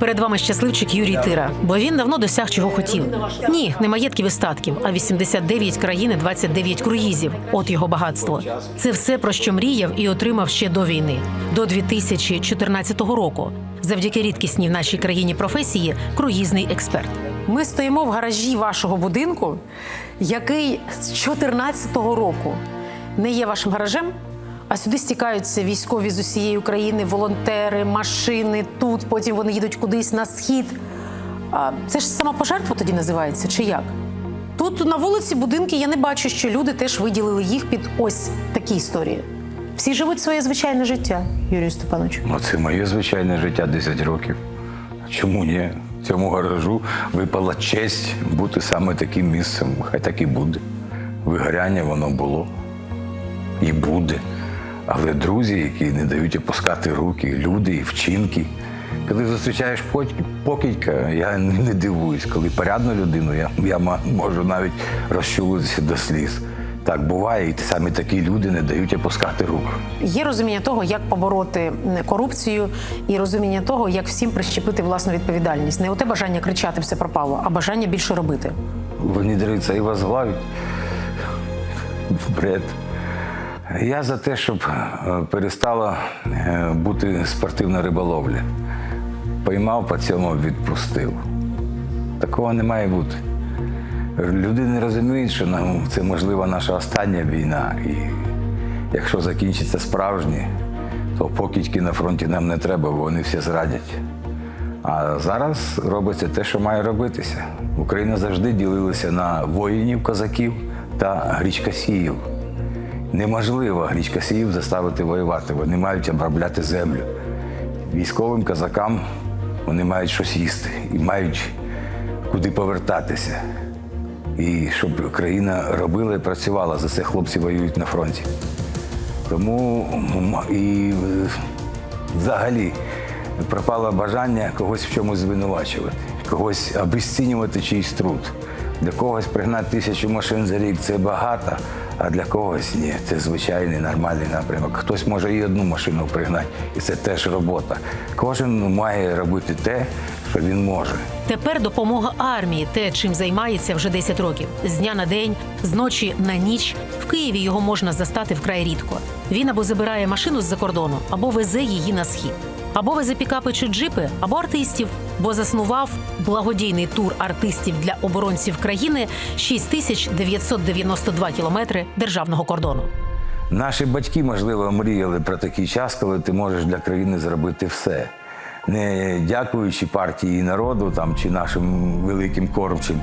Перед вами щасливчик Юрій Тира, бо він давно досяг чого хотів. Ні, не маєтків і статків, а 89 країн і 29 круїзів. От його багатство. Це все про що мріяв і отримав ще до війни, до 2014 року. Завдяки рідкісній в нашій країні професії круїзний експерт. Ми стоїмо в гаражі вашого будинку, який з 2014 року не є вашим гаражем. А сюди стікаються військові з усієї України, волонтери, машини тут. Потім вони їдуть кудись на схід. А це ж самопожертва тоді називається, чи як? Тут на вулиці будинки я не бачу, що люди теж виділили їх під ось такі історії. Всі живуть своє звичайне життя, Юрію Степановичу. Ну, це моє звичайне життя 10 років. Чому ні? Цьому гаражу випала честь бути саме таким місцем. Хай так і буде. Вигоряння воно було і буде. Але друзі, які не дають опускати руки, люди і вчинки. Коли зустрічаєш пок- покидька, я не дивуюсь. Коли порядну людину, я, я можу навіть розчулитися до сліз. Так буває, і саме такі люди не дають опускати рук. Є розуміння того, як побороти корупцію, і розуміння того, як всім прищепити власну відповідальність. Не оте бажання кричати все пропало, а бажання більше робити. Вони дивляться і возглавить. Бред. Я за те, щоб е, перестала е, бути спортивна риболовля. Поймав по цьому відпустив. Такого не має бути. Люди не розуміють, що нам це можливо наша остання війна. І якщо закінчиться справжнє, то покидьки на фронті нам не треба, бо вони всі зрадять. А зараз робиться те, що має робитися. Україна завжди ділилася на воїнів, козаків та грічкосіїв. Неможливо грічкосіїв заставити воювати. Вони мають обробляти землю. Військовим козакам вони мають щось їсти і мають куди повертатися. І щоб країна робила і працювала, за це хлопці воюють на фронті. Тому і взагалі пропало бажання когось в чомусь звинувачувати, когось обесцінювати чийсь труд. Для когось пригнати тисячу машин за рік це багато, а для когось ні, це звичайний нормальний напрямок. Хтось може і одну машину пригнати, і це теж робота. Кожен має робити те, що він може. Тепер допомога армії, те, чим займається вже 10 років. З дня на день, з ночі на ніч. В Києві його можна застати вкрай рідко. Він або забирає машину з-за кордону, або везе її на схід. Або везе пікапи чи джипи, або артистів, бо заснував благодійний тур артистів для оборонців країни 6992 кілометри державного кордону. Наші батьки, можливо, мріяли про такий час, коли ти можеш для країни зробити все. Не дякуючи партії і народу там, чи нашим великим кормчим,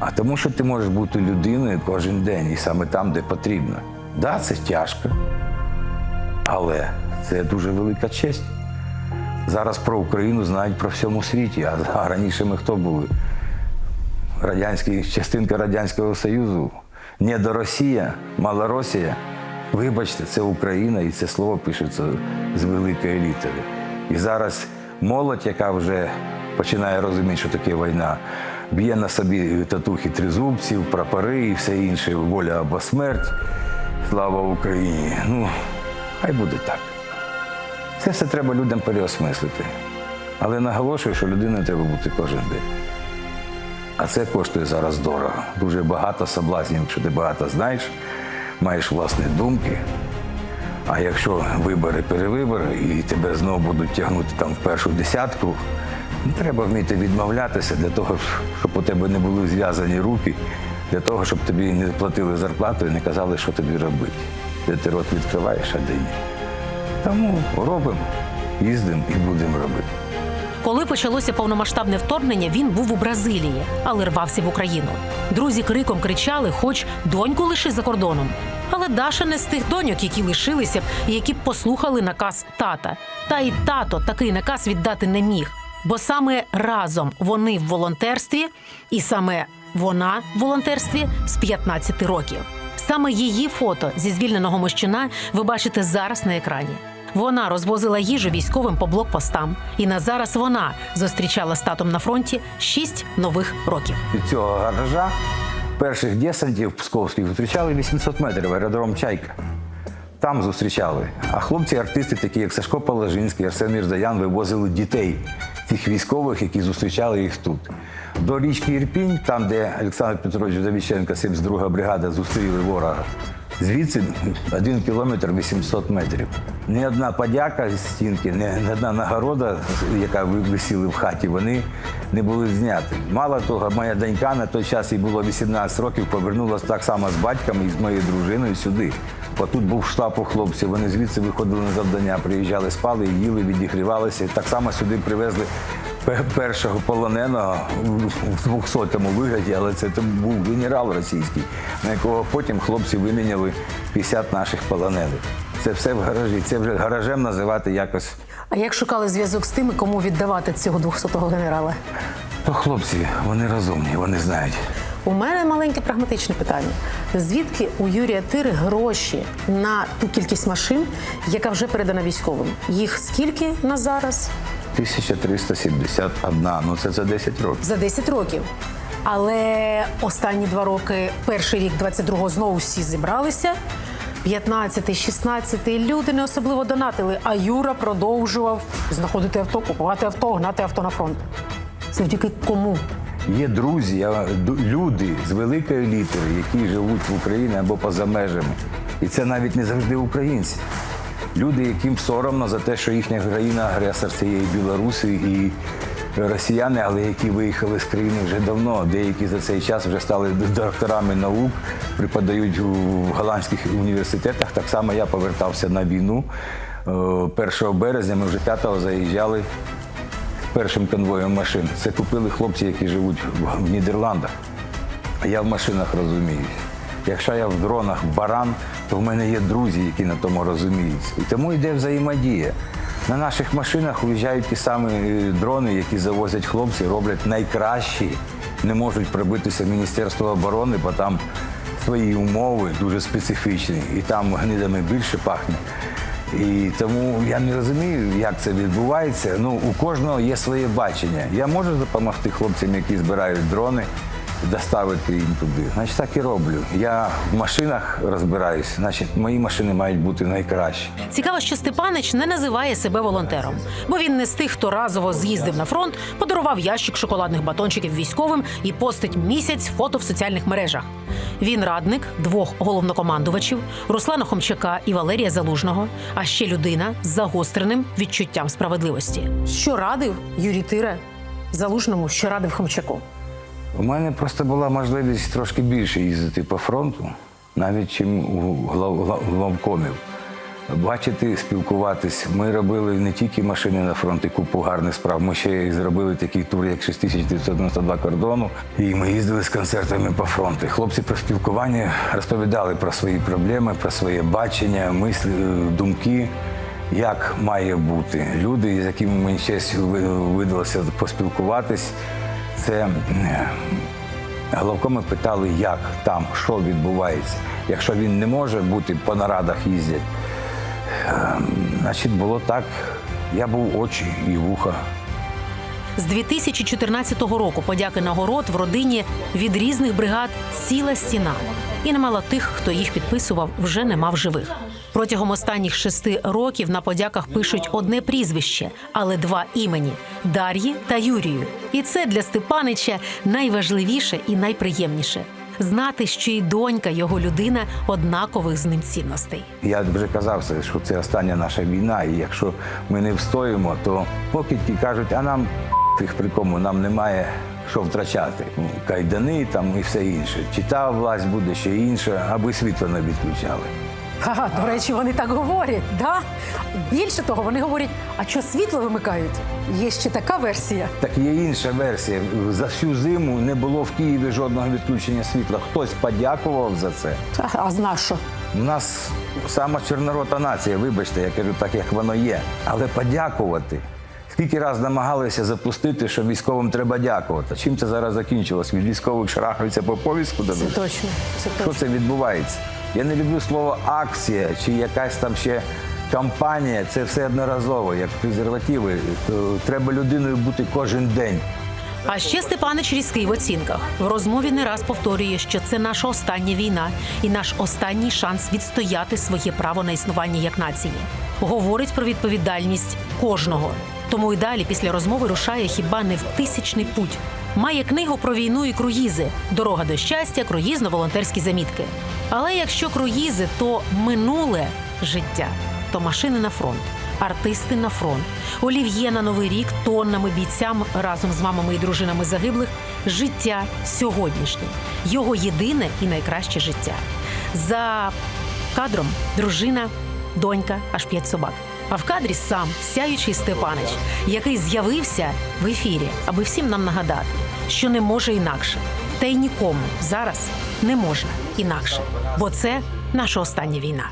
а тому, що ти можеш бути людиною кожен день і саме там, де потрібно. Так, да, це тяжко, але це дуже велика честь. Зараз про Україну знають про всьому світі, а раніше ми хто були? Радянський, частинка Радянського Союзу. Не до Росія, Малоросія. Вибачте, це Україна, і це слово пишеться з великої літери. І зараз молодь, яка вже починає розуміти, що таке війна, б'є на собі татухи тризубців, прапори і все інше, воля або смерть. Слава Україні! Ну, хай буде так. Це все треба людям переосмислити. Але наголошую, що людиною треба бути кожен день. А це коштує зараз дорого. Дуже багато соблазнів, якщо ти багато знаєш, маєш власні думки. А якщо вибори, перевибори, і тебе знову будуть тягнути там в першу десятку, ну, треба вміти відмовлятися для того, щоб у тебе не були зв'язані руки, для того, щоб тобі не платили зарплату і не казали, що тобі робити. Де ти рот відкриваєш, а де ні. Тому робимо, їздимо і будемо робити. Коли почалося повномасштабне вторгнення, він був у Бразилії, але рвався в Україну. Друзі криком кричали, хоч доньку лиши за кордоном. Але Даша не з тих доньок, які лишилися б і які б послухали наказ тата. Та й тато такий наказ віддати не міг. Бо саме разом вони в волонтерстві, і саме вона в волонтерстві з 15 років. Саме її фото зі звільненого мощина ви бачите зараз на екрані. Вона розвозила їжу військовим по блокпостам, і на зараз вона зустрічала з татом на фронті 6 нових років. Від цього гаража перших десантів псковських зустрічали 800 метрів аеродром Чайка. Там зустрічали. А хлопці-артисти, такі як Сашко Положинський, Арсен Мірзаян, вивозили дітей тих військових, які зустрічали їх тут. До річки Ірпінь, там, де Олександр Петрович Давіченко, 72 бригада, зустріли ворога. Звідси один кілометр 800 метрів. Ні одна подяка з стінки, ні одна нагорода, яка ви- висіла в хаті, вони не були зняті. Мало того, моя донька на той час їй було 18 років, повернулася так само з батьком і з моєю дружиною сюди. Бо тут був штаб у хлопців, вони звідси виходили на завдання, приїжджали, спали, їли, відігрівалися. Так само сюди привезли першого полоненого в 200-му вигляді, але це був генерал російський, на якого потім хлопці виміняли 50 наших полонених. Це все в гаражі. Це вже гаражем називати якось. А як шукали зв'язок з тими, кому віддавати цього 200-го генерала? То хлопці, вони розумні, вони знають. У мене маленьке прагматичне питання: звідки у Юрія Тири гроші на ту кількість машин, яка вже передана військовим? Їх скільки на зараз? 1371, ну це за 10 років. За 10 років. Але останні два роки, перший рік 22-го, знову всі зібралися. 15-й, 16-й люди не особливо донатили, а Юра продовжував знаходити авто, купувати авто, гнати авто на фронт. Завдяки кому? Є друзі, люди з великої літери, які живуть в Україні або поза межами. І це навіть не завжди українці. Люди, яким соромно за те, що їхня країна агресор цієї Білорусі і росіяни, але які виїхали з країни вже давно. Деякі за цей час вже стали докторами наук, преподають у голландських університетах. Так само я повертався на війну. Е, 1 березня ми вже 5-го заїжджали першим конвоєм машин. Це купили хлопці, які живуть в- в Нідерландах. А я в машинах розуміюсь. Якщо я в дронах баран, то в мене є друзі, які на тому розуміються. І тому йде взаємодія. На наших машинах уїжджають ті самі е, дрони, які завозять хлопці, роблять найкращі, не можуть пробитися в Міністерство оборони, бо там свої умови дуже специфічні, і там гнидами більше пахне. І тому я не розумію, як це відбувається. Ну, у кожного є своє бачення. Я можу допомогти хлопцям, які збирають дрони, доставити їм туди. Значить, так і роблю. Я в машинах розбираюсь, значить, мої машини мають бути найкращі. Цікаво, що Степанич не називає себе волонтером, бо він не з тих, хто разово з'їздив на фронт, подарував ящик шоколадних батончиків військовим і постить місяць фото в соціальних мережах. Він радник двох головнокомандувачів Руслана Хомчака і Валерія Залужного, а ще людина з загостреним відчуттям справедливості. Що радив Юрій Тира Залужному, що радив Хомчаку? У мене просто була можливість трошки більше їздити по фронту, навіть чим у глав- глав- главкомів. Бачити, спілкуватись. Ми робили не тільки машини на фронт і купу гарних справ. Ми ще зробили такий тур, як 6992 кордону. І ми їздили з концертами по фронту. Хлопці про спілкування розповідали про свої проблеми, про своє бачення, мислі, думки. Як має бути люди, з якими мені честь видалося поспілкуватись, це Головкоми питали, як там, що відбувається. Якщо він не може бути по нарадах їздять, ем, значить було так. Я був очі і вуха. З 2014 року подяки нагород в родині від різних бригад ціла стіна. І немало тих, хто їх підписував, вже не мав живих. Протягом останніх шести років на подяках пишуть одне прізвище, але два імені Дар'ї та Юрію. І це для Степанича найважливіше і найприємніше знати, що і донька його людина однакових з ним цінностей. Я вже казав, що це остання наша війна, і якщо ми не встоїмо, то покидьки кажуть, а нам тих при кому нам немає що втрачати. Кайдани там і все інше. Чи та власть буде ще інша, аби світло не відключали. Ага, до речі, вони так говорять. Да? Більше того, вони говорять, а що світло вимикають? Є ще така версія. Так є інша версія. За всю зиму не було в Києві жодного відключення світла. Хтось подякував за це. А, а знаєш що? У нас сама чорнорота нація, вибачте, я кажу так, як воно є. Але подякувати. Скільки раз намагалися запустити, що військовим треба дякувати. Чим це зараз закінчилось? Від військових шарахаються по повістку Це точно. Це Що це відбувається? Я не люблю слово акція чи якась там ще кампанія. Це все одноразово, як презервативи. Треба людиною бути кожен день. А ще Степанич різкий в оцінках. В розмові не раз повторює, що це наша остання війна і наш останній шанс відстояти своє право на існування як нації. Говорить про відповідальність кожного. Тому й далі після розмови рушає хіба не в тисячний путь. Має книгу про війну і круїзи, дорога до щастя, круїзно-волонтерські замітки. Але якщо круїзи, то минуле життя, то машини на фронт, артисти на фронт, олів'є на новий рік тоннами бійцям разом з мамами і дружинами загиблих. Життя сьогоднішнє, його єдине і найкраще життя. За кадром дружина, донька, аж п'ять собак. А в кадрі сам сяючий Степанич, який з'явився в ефірі, аби всім нам нагадати, що не може інакше, та й нікому зараз не можна інакше, бо це наша остання війна.